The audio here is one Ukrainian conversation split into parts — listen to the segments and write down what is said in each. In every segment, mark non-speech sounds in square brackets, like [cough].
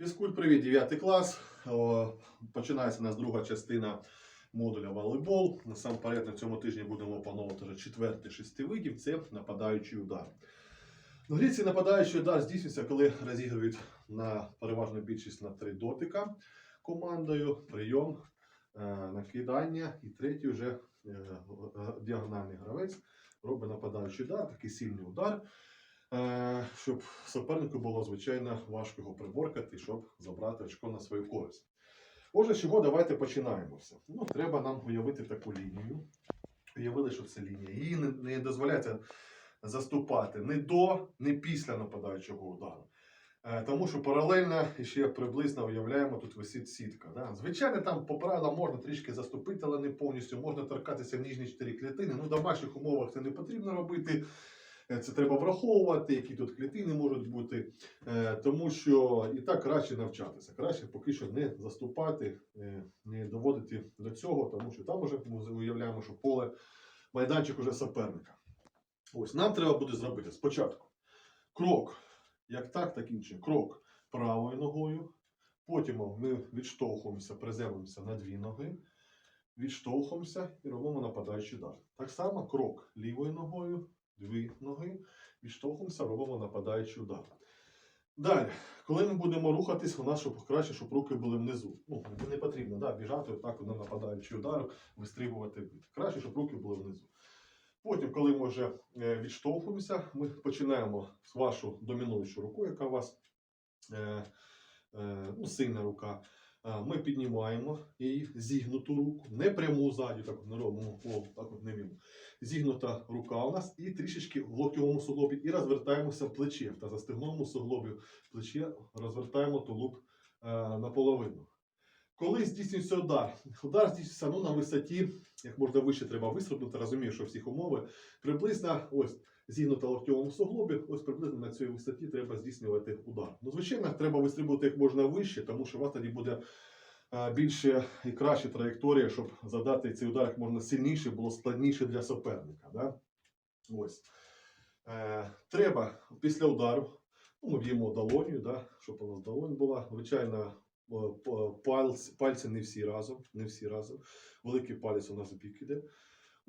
Фізкульт, привіт, 9 клас. Починається у нас друга частина модуля волейбол. Насамперед на цьому тижні будемо опановувати вже четвертий шести видів. Це нападаючий удар. В грі нападаючий удар здійснюється, коли розігрують на переважну більшість на три дотика командою, прийом, е, накидання і третій вже е, е, діагональний гравець робить нападаючий удар, такий сильний удар. Е, щоб супернику було звичайно важко його приборкати, щоб забрати очко на свою користь. Отже, чого давайте починаємося. Ну, треба нам уявити таку лінію. Уявили, що це лінія. Її не, не дозволяється заступати ні до, ні після нападаючого удару. Е, Тому що паралельно ще приблизно уявляємо, тут висить сітка. Да? Звичайно, там по правилам можна трішки заступити, але не повністю. Можна торкатися в нижні чотири клітини. Ну, в домашніх умовах це не потрібно робити. Е, Це треба враховувати, які тут клітини можуть бути, Е, тому що і так краще навчатися. Краще поки що не заступати, е, не доводити до цього, тому що там вже ми уявляємо, що поле майданчик уже суперника. Ось нам треба буде зробити спочатку крок, як так, так інший. Крок правою ногою. Потім ми відштовхуємося, приземлимося на дві ноги, відштовхуємося і робимо нападаючий удар. Так само крок лівою ногою, дві ноги, відштовхуємося, робимо нападаючий удар. Далі, коли ми будемо рухатись, нас щоб краще, щоб руки були внизу. Ну, не потрібно да, біжати отак на нападаючий удар, вистрибувати. Краще, щоб руки були внизу. Потім, коли ми вже е, відштовхуємося, ми починаємо з вашу домінуючу руку, яка у вас е, е, ну, сильна рука. Ми піднімаємо її зігнуту руку, не пряму ззаді, так не робимо, о, так от не вірно. Зігнута рука у нас і трішечки в локтєвому суглобі, і розвертаємося в плече. Та застигному суглобі плече розвертаємо тулуб е, наполовину. Коли здійснюється удар, удар здійснюється ну, на висоті, як можна вище треба вистрибнути, розумію, що всіх умови, приблизно ось зігнута в локтєвому суглобі, ось приблизно на цій висоті треба здійснювати удар. Ну, звичайно, треба вистрибувати як можна вище, тому що у вас тоді буде е, більше і краще траєкторія, щоб задати цей удар як можна сильніше, було складніше для суперника. Да? Ось. Е, треба після удару, ну, ми б'ємо долонію, да, щоб у нас долонь була. Звичайно, е, пальці, пальці не всі разом, не всі разом. Великий палець у нас в бік іде.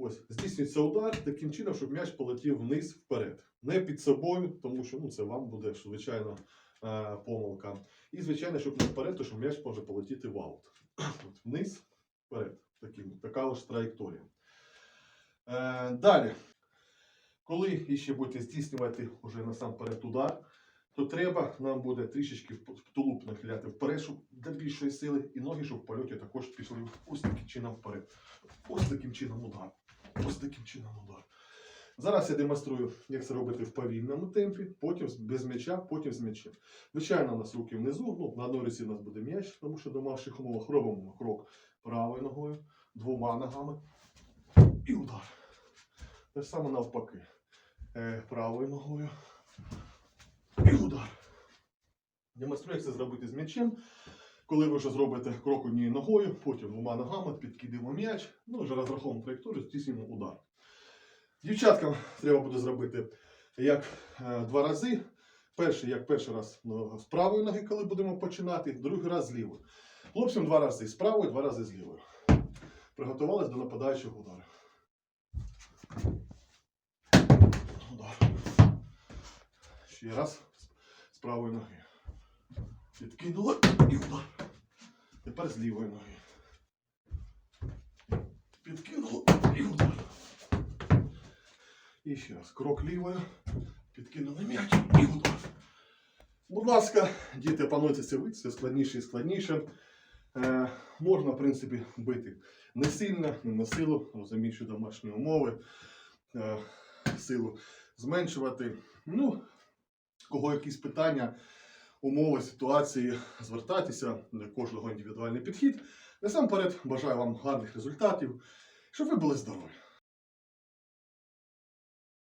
Ось, здійснюється удар таким чином, щоб м'яч полетів вниз вперед. Не під собою, тому що ну, це вам буде, звичайно, е, помилка. І, звичайно, щоб не вперед, то що м'яч може полетіти в аут. [clears throat] От, вниз, вперед. Таким, така ось траєкторія. Е, далі. Коли іще будете здійснювати вже насамперед удар, то треба нам буде трішечки тулуб нахиляти вперед, щоб для більшої сили, і ноги, щоб в польоті також пішли ось таким чином вперед. Ось таким чином удар. Ось таким чином удар. Зараз я демонструю, як це робити в повільному темпі, потім без м'яча, потім з м'ячем. Звичайно, у нас руки внизу, ну, на одній руці у нас буде м'яч, тому що в домашніх умовах робимо крок правою ногою, двома ногами і удар. Те ж саме навпаки. Е, правою ногою і удар. Демонструю, як це зробити з м'ячем. Коли ви вже зробите крок однією ногою, потім двома ногами підкидаємо м'яч, ну вже розраховуємо траєкторію, здійснюємо удар. Дівчаткам треба буде зробити як е, два рази. Перший, як перший раз ну, з правої ноги, коли будемо починати, другий раз з лівої. Хлопцям два рази з правої, два рази з лівої. Приготувались до нападаючого удару. Удар. Ще раз з правої ноги. Підкинули і удар. Тепер з лівої ноги. Підкинули і удар. І ще раз. Крок лівою. Підкинули м'яч і удар. Будь ласка, діти, пануйте це вид, все складніше і складніше. Е, можна, в принципі, бити не сильно, не на силу, розуміючи домашні умови, е, силу зменшувати. Ну, кого якісь питання, умови, ситуації, звертатися до кожного індивідуальний підхід. Насамперед, бажаю вам гарних результатів, щоб ви були здорові.